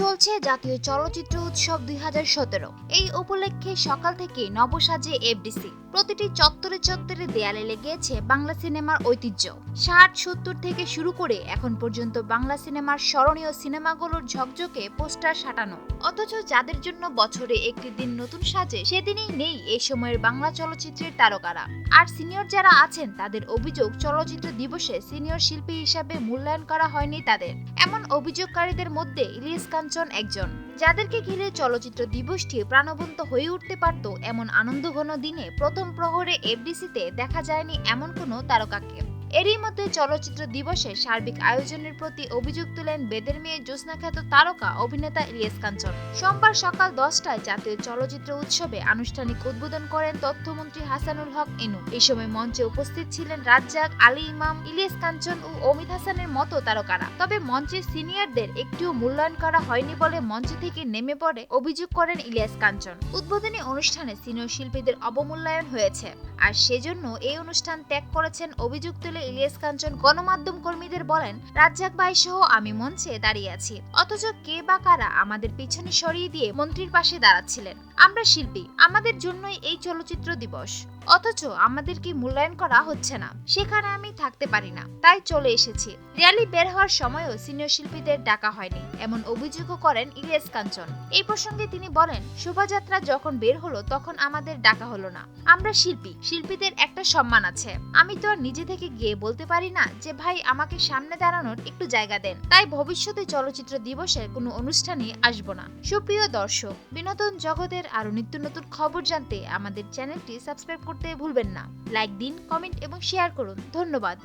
চলছে জাতীয় চলচ্চিত্র উৎসব দুই হাজার সতেরো। এই উপলক্ষে সকাল থেকে নবসাজে এফডিসি প্রতিটি চত্বরে চত্বরে দেয়ালে লেগেছে বাংলা সিনেমার ঐতিহ্য। ষাট, সত্তর থেকে শুরু করে এখন পর্যন্ত বাংলা সিনেমার স্মরণীয় সিনেমাগুলোর ঝকঝকে পোস্টার সাটানো। অথচ যাদের জন্য বছরে একটি দিন নতুন সাজে, সেদিনই নেই এই সময়ের বাংলা চলচ্চিত্রের তারকারা। আর সিনিয়র যারা আছেন, তাদের অভিযোগ চলচ্চিত্র দিবসে সিনিয়র শিল্পী হিসাবে মূল্যায়ন করা হয়নি তাদের। এমন অভিযোগকারীদের মধ্যে ইলিয়াস কাঞ্চন একজন। যাদেরকে ঘিরে চলচ্চিত্র দিবসটি প্রাণবন্ত হয়ে উঠতে পারত এমন আনন্দঘন দিনে প্রথম প্রহরে এফডিসিতে দেখা যায়নি এমন কোনো তারকাকে। এরই মধ্যে চলচ্চিত্র দিবসে সার্বিক আয়োজনের প্রতি অভিযোগ তুলেন বেদের মেয়ে জ্যোৎস্না খ্যাত তারকা অভিনেতা ইলিয়াস কাঞ্চন। সোমবার সকাল দশটায় জাতীয় চলচ্চিত্র উৎসবে আনুষ্ঠানিক উদ্বোধন করেন তথ্যমন্ত্রী হাসানুল হক ইনু। এই সময় মঞ্চে উপস্থিত ছিলেন রাজ্জাক, আলী ইমাম, ইলিয়াস কাঞ্চন ও অমিত হাসানের মতো তারকারা। তবে মঞ্চের সিনিয়রদের একটিও মূল্যায়ন করা হয়নি বলে মঞ্চ থেকে নেমে পড়ে অভিযোগ করেন ইলিয়াস কাঞ্চন। উদ্বোধনী অনুষ্ঠানে সিনিয়র শিল্পীদের অবমূল্যায়ন হয়েছে। আর সেজন্য এই অনুষ্ঠান ত্যাগ করেছেন অভিযোগ তুলে ইলিয়াস কাঞ্চন, গণমাধ্যম কর্মীদের বলেন, রাজ্জাক ভাই সহ আমি মঞ্চে দাঁড়িয়ে আছি। অথচ কে বা কারা আমাদের পিছনে সরিয়ে দিয়ে মন্ত্রীর পাশে দাঁড়াচ্ছিলেন? আমরা শিল্পী, আমাদের জন্যই এই চলচ্চিত্র দিবস। অথচ আমাদেরকে মূল্যায়ন করা হচ্ছে না? সেখানে আমি থাকতে পারি না। তাই চলে এসেছি। র্যালি বের হওয়ার সময়ও সিনিয়র শিল্পীদের ডাকা হয়নি, এমন অভিযোগও করেন ইলিয়াস কাঞ্চন। এই প্রসঙ্গে তিনি বলেন, শোভাযাত্রা যখন বের হলো, তখন আমাদের ডাকা হলো না। আমরা শিল্পী শিল্পীদের একটা সম্মান আছে। আমি তো আর নিজে থেকে গিয়ে বলতে পারি না যে, ভাই, আমাকে সামনে দাঁড়ানোর একটু জায়গা দেন। তাই ভবিষ্যতে চলচ্চিত্র দিবসে কোনো অনুষ্ঠানে আসব না। সুপ্রিয় দর্শক, বিনোদন জগতের আরও নিত্য নতুন খবর জানতে আমাদের চ্যানেলটি সাবস্ক্রাইব করতে ভুলবেন না। লাইক দিন, কমেন্ট এবং শেয়ার করুন। ধন্যবাদ।